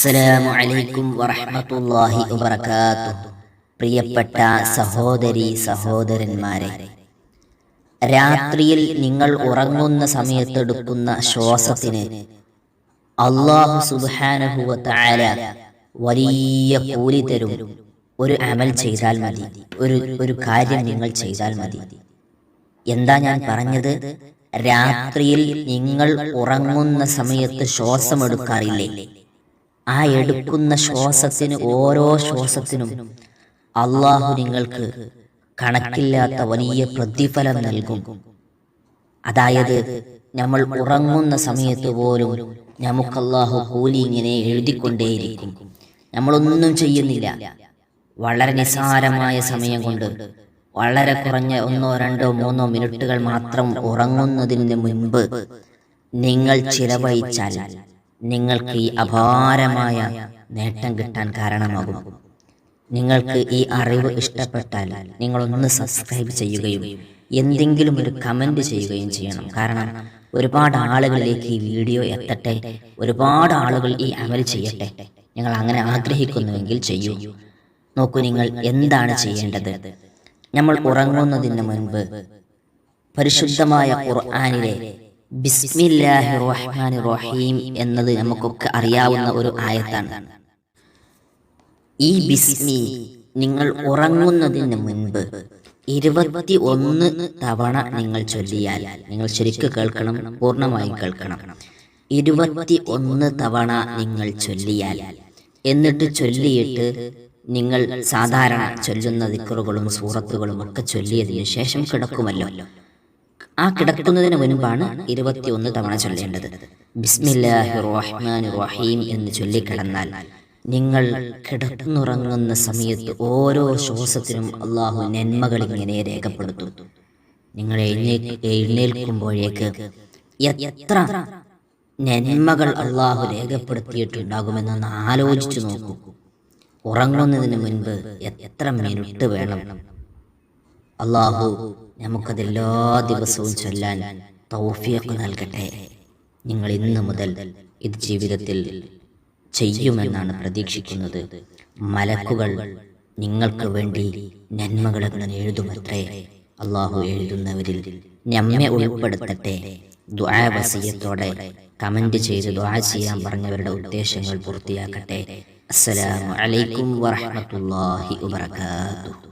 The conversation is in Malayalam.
അസ്സലാമു അലൈക്കും വറഹ്മത്തുള്ളാഹി വബറകാതുഹു. പ്രിയപ്പെട്ട സഹോദരി സഹോദരന്മാരെ രാത്രിയിൽ നിങ്ങൾ ഉറങ്ങുന്ന സമയത്തെടുക്കുന്ന ശ്വാസത്തിന് അള്ളാഹു സുബ്ഹാനഹു വ തആല വലിയ കൂലി തരും. ഒരു അമൽ ചെയ്താൽ മതി. ഒരു ഒരു കാര്യം നിങ്ങൾ ചെയ്താൽ മതി. എന്താ ഞാൻ പറഞ്ഞത്? രാത്രിയിൽ നിങ്ങൾ ഉറങ്ങുന്ന സമയത്ത് ശ്വാസം എടുക്കാറില്ലേ ആ എടുക്കുന്ന ശ്വാസത്തിന് ഓരോ ശ്വാസത്തിനും അള്ളാഹു നിങ്ങൾക്ക് കണക്കില്ലാത്ത വലിയ പ്രതിഫലം നൽകും. അതായത് നമ്മൾ ഉറങ്ങുന്ന സമയത്ത് പോലും നമുക്ക് അള്ളാഹു കൂലി ഇങ്ങനെ എഴുതിക്കൊണ്ടേയിരിക്കും. നമ്മളൊന്നും ചെയ്യുന്നില്ല. വളരെ നിസാരമായ സമയം കൊണ്ട് വളരെ കുറഞ്ഞ ഒന്നോ രണ്ടോ മൂന്നോ മിനിറ്റുകൾ മാത്രം ഉറങ്ങുന്നതിന് മുൻപ് നിങ്ങൾ ചിലവഴിച്ചാൽ നിങ്ങൾക്ക് ഈ അപാരമായ നേട്ടം കിട്ടാൻ കാരണമാകും. നിങ്ങൾക്ക് ഈ അറിവ് ഇഷ്ടപ്പെട്ടാൽ നിങ്ങളൊന്ന് സബ്സ്ക്രൈബ് ചെയ്യുകയും എന്തെങ്കിലും ഒരു കമന്റ് ചെയ്യുകയും ചെയ്യണം. കാരണം ഒരുപാട് ആളുകളിലേക്ക് ഈ വീഡിയോ എത്തട്ടെ. ഒരുപാട് ആളുകൾ ഈ അമൽ ചെയ്യട്ടെ. നിങ്ങൾ അങ്ങനെ ആഗ്രഹിക്കുന്നുവെങ്കിൽ ചെയ്യൂ. നോക്കൂ നിങ്ങൾ എന്താണ് ചെയ്യേണ്ടത്? നമ്മൾ ഉറങ്ങുന്നതിന് മുൻപ് പരിശുദ്ധമായ ഖുർആാനിലെ ബിസ്മില്ലാഹി റഹ്മാൻ റഹീം എന്നത് നമുക്കൊക്കെ അറിയാവുന്ന ഒരു ആയത്താണ്. ഈ ബിസ്മി നിങ്ങൾ ഉറങ്ങുന്നതിന് മുൻപ് ഇരുപത്തി ഒന്ന് തവണ നിങ്ങൾ ചൊല്ലിയാൽ നിങ്ങൾ ശരിക്കും കേൾക്കണം പൂർണമായും കേൾക്കണം. ഇരുപത്തി ഒന്ന് തവണ നിങ്ങൾ ചൊല്ലിയാൽ എന്നിട്ട് ചൊല്ലിയിട്ട് നിങ്ങൾ സാധാരണ ചൊല്ലുന്ന ദിക്കറുകളും സൂറത്തുകളും ഒക്കെ ചൊല്ലിയതിനു ശേഷം കിടക്കുമല്ലോ. ആ കിടക്കുന്നതിന് മുൻപാണ് ഇരുപത്തിയൊന്ന് തവണ ചൊല്ലേണ്ടത്. ബിസ്മില്ലാഹി റഹ്മാൻ റഹീം എന്ന് ചൊല്ലിക്കിടന്നാൽ നിങ്ങൾ കിടന്നുറങ്ങുന്ന സമയത്ത് ഓരോ ശ്വാസത്തിനും അള്ളാഹു നന്മകൾ ഇങ്ങനെ രേഖപ്പെടുത്തും. നിങ്ങൾ എഴുന്നേ എഴുന്നേൽക്കുമ്പോഴേക്ക് എത്ര നന്മകൾ അള്ളാഹു രേഖപ്പെടുത്തിയിട്ടുണ്ടാകുമെന്നൊന്ന് ആലോചിച്ചു നോക്കൂ. ഉറങ്ങുന്നതിന് മുൻപ് എത്ര മിനിറ്റ് വേണം? അള്ളാഹു നമുക്കതെല്ലാ ദിവസവും ചൊല്ലാൻ തൗഫിയൊക്കെ നൽകട്ടെ. നിങ്ങൾ ഇന്ന് മുതൽ ഇത് ജീവിതത്തിൽ ചെയ്യുമെന്നാണ് പ്രതീക്ഷിക്കുന്നത്. മലക്കുകൾ നിങ്ങൾക്ക് വേണ്ടി നന്മകൾ അങ്ങനെ എഴുതുമത്രേ. അള്ളാഹു എഴുതുന്നവരിൽ നമ്മെ ഉൾപ്പെടുത്തട്ടെ. ദ്വാവസീയത്തോടെ കമന്റ് ചെയ്ത് ദ്വാ ചെയ്യാൻ പറഞ്ഞവരുടെ ഉദ്ദേശങ്ങൾ പൂർത്തിയാക്കട്ടെ. അസ്സലാമു അലൈക്കും വറഹ്മത്തുള്ളാഹി വബറകാതുഹു.